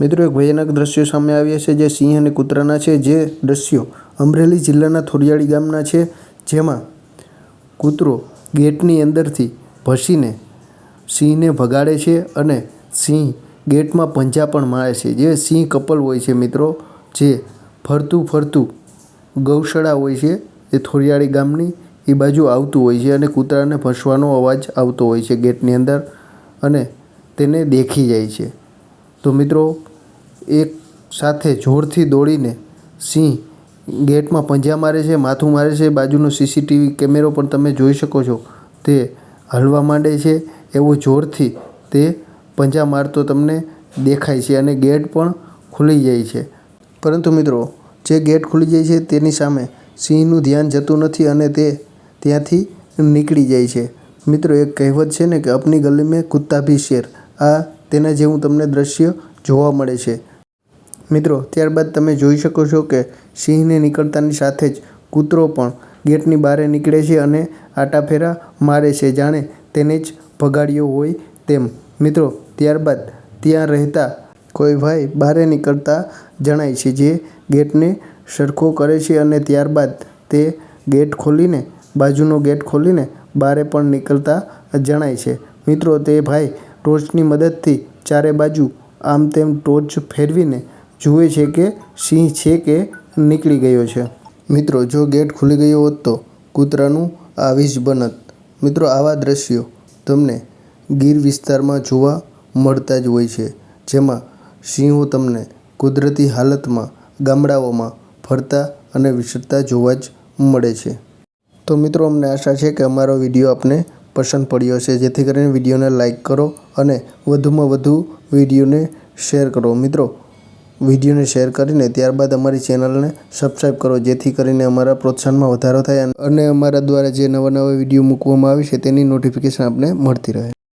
મિત્રો, એક ભયાનક દ્રશ્યો સામે આવ્યા છે જે સિંહ અને કૂતરાના છે, જે દ્રશ્યો અમરેલી જિલ્લાના થોરિયાળી ગામના છે, જેમાં કૂતરો ગેટની અંદરથી ભસીને સિંહને ભગાડે છે અને સિંહ ગેટમાં પંજા પણ મારે છે. જે સિંહ કપલ હોય છે મિત્રો, જે ફરતું ફરતું ગૌશાળા હોય છે, એ થોરિયાળી ગામની, એ બાજુ આવતું હોય છે અને કૂતરાને ભસવાનો અવાજ આવતો હોય છે ગેટની અંદર અને તેને દેખી જાય છે. તો મિત્રો, એક સાથે જોરથી દોડીને સિંહ ગેટમાં પંજા મારે છે, માથું મારે છે, બાજુનો સીસીટીવી કેમેરો પણ તમે જોઈ શકો છો. તે હલવા માંડે છે, એવું જોરથી તે પંજા મારતો તમને દેખાય છે અને ગેટ પણ ખુલી જાય છે. પરંતુ મિત્રો, જે ગેટ ખુલી જાય છે તેની સામે સિંહનું ધ્યાન જતું નથી અને તે ત્યાંથી નીકળી જાય છે. મિત્રો, એક કહેવત છે ને કે, અપની ગલી મેં કુત્તા ભી શેર. આ તેના જેવું તમને દ્રશ્ય જોવા મળે છે. મિત્રો, ત્યારબાદ તમે જોઈ શકો છો કે સિંહને નીકળતાની સાથે જ કૂતરો પણ ગેટની બહાર નીકળે છે અને આટાફેરા મારે છે, જાણે તેને જ ભગાડ્યો હોય તેમ. મિત્રો, ત્યારબાદ ત્યાં રહેતા કોઈ ભાઈ બહાર નીકળતા જણાય છે જે ગેટને સરખો કરે છે અને ત્યારબાદ તે ગેટ ખોલીને, બાજુનો ગેટ ખોલીને બારે પણ નીકળતા જણાય છે. મિત્રો, તે ભાઈ ટોર્ચની મદદથી ચારે બાજુ આમ તેમ ટોર્ચ ફેરવીને જુએ છે કે સિંહ છે કે નીકળી ગયો છે. મિત્રો, જો ગેટ ખુલી ગયો હોત તો કૂતરાનું આવી જ બનત. મિત્રો, આવા દ્રશ્યો તમને ગીર વિસ્તારમાં જોવા મળતા જ હોય છે, જેમાં સિંહો તમને કુદરતી હાલતમાં ગામડાઓમાં ફરતા અને વિચરતા જોવા જ મળે છે. તો મિત્રો, અમને આશા છે કે અમારો વીડિયો આપને પસંદ પડ્યો છે. જેથી કરીને વિડીયોને લાઇક કરો અને વધુમાં વધુ વિડીયોને શેર કરો. મિત્રો, વિડીયોને શેર કરીને ત્યારબાદ અમારી ચેનલને સબસ્ક્રાઈબ કરો. જેથી કરીને અમારા પ્રોત્સાહનમાં વધારો થાય અને અમારા દ્વારા જે નવા નવા વીડિયો મૂકવામાં આવે છે, તેની નોટિફિકેશન આપને મળતી રહે.